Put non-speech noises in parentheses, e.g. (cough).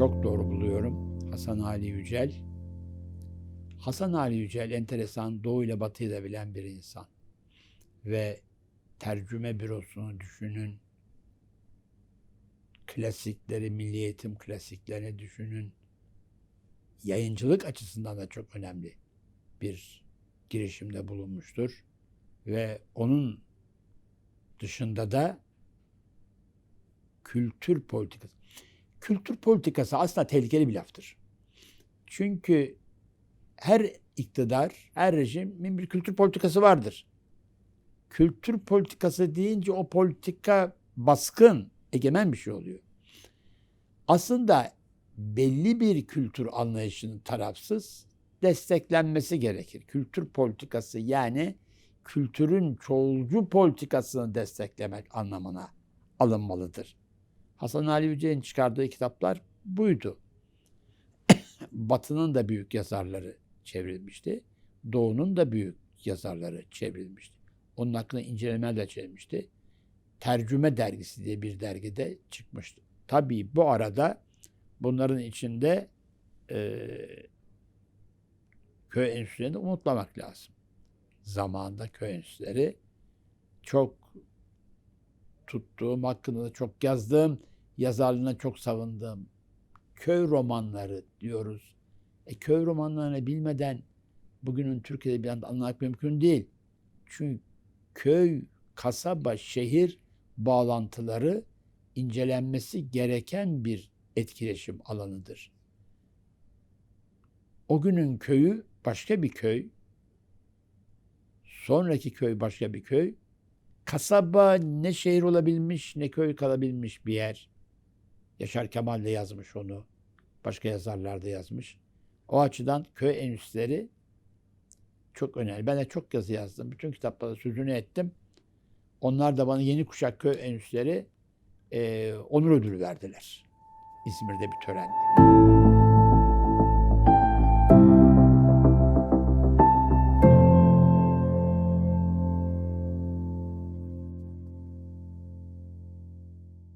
çok doğru buluyorum. Hasan Ali Yücel. Hasan Ali Yücel enteresan Doğu ile Batı'yı da bilen bir insan. Ve tercüme bürosunu düşünün. Klasikleri, milli eğitim klasiklerini düşünün. Yayıncılık açısından da çok önemli bir girişimde bulunmuştur. Ve onun dışında da kültür politikası. Kültür politikası aslında tehlikeli bir laftır. Çünkü her iktidar, her rejimin bir kültür politikası vardır. Kültür politikası deyince o politika baskın, egemen bir şey oluyor. Aslında belli bir kültür anlayışının tarafsız desteklenmesi gerekir. Kültür politikası yani kültürün çoğulcu politikasını desteklemek anlamına alınmalıdır. Hasan Ali Yücel'in çıkardığı kitaplar buydu. (coughs) Batı'nın da büyük yazarları çevrilmişti. Doğu'nun da büyük yazarları çevrilmişti. Onun hakkında incelemeler de çevrilmişti. Tercüme dergisi diye bir dergide çıkmıştı. Tabii bu arada bunların içinde e, köy enstitülerini unutmamak lazım. Zamanında köy enstitüleri çok tuttuğum, hakkında da çok yazdığım, yazarlığına çok savundığım köy romanları diyoruz. E, köy romanlarını bilmeden bugünün Türkiye'de bir anda anlamak mümkün değil. Çünkü köy, kasaba, şehir bağlantıları incelenmesi gereken bir etkileşim alanıdır. O günün köyü başka bir köy, sonraki köy başka bir köy, kasaba ne şehir olabilmiş ne köy kalabilmiş bir yer. Yaşar Kemal de yazmış onu. Başka yazarlar da yazmış. O açıdan köy enstitüleri çok önemli. Ben de çok yazı yazdım. Bütün kitaplarda sözünü ettim. Onlar da bana yeni kuşak köy enstitüleri e, onur ödülü verdiler. İzmir'de bir tören.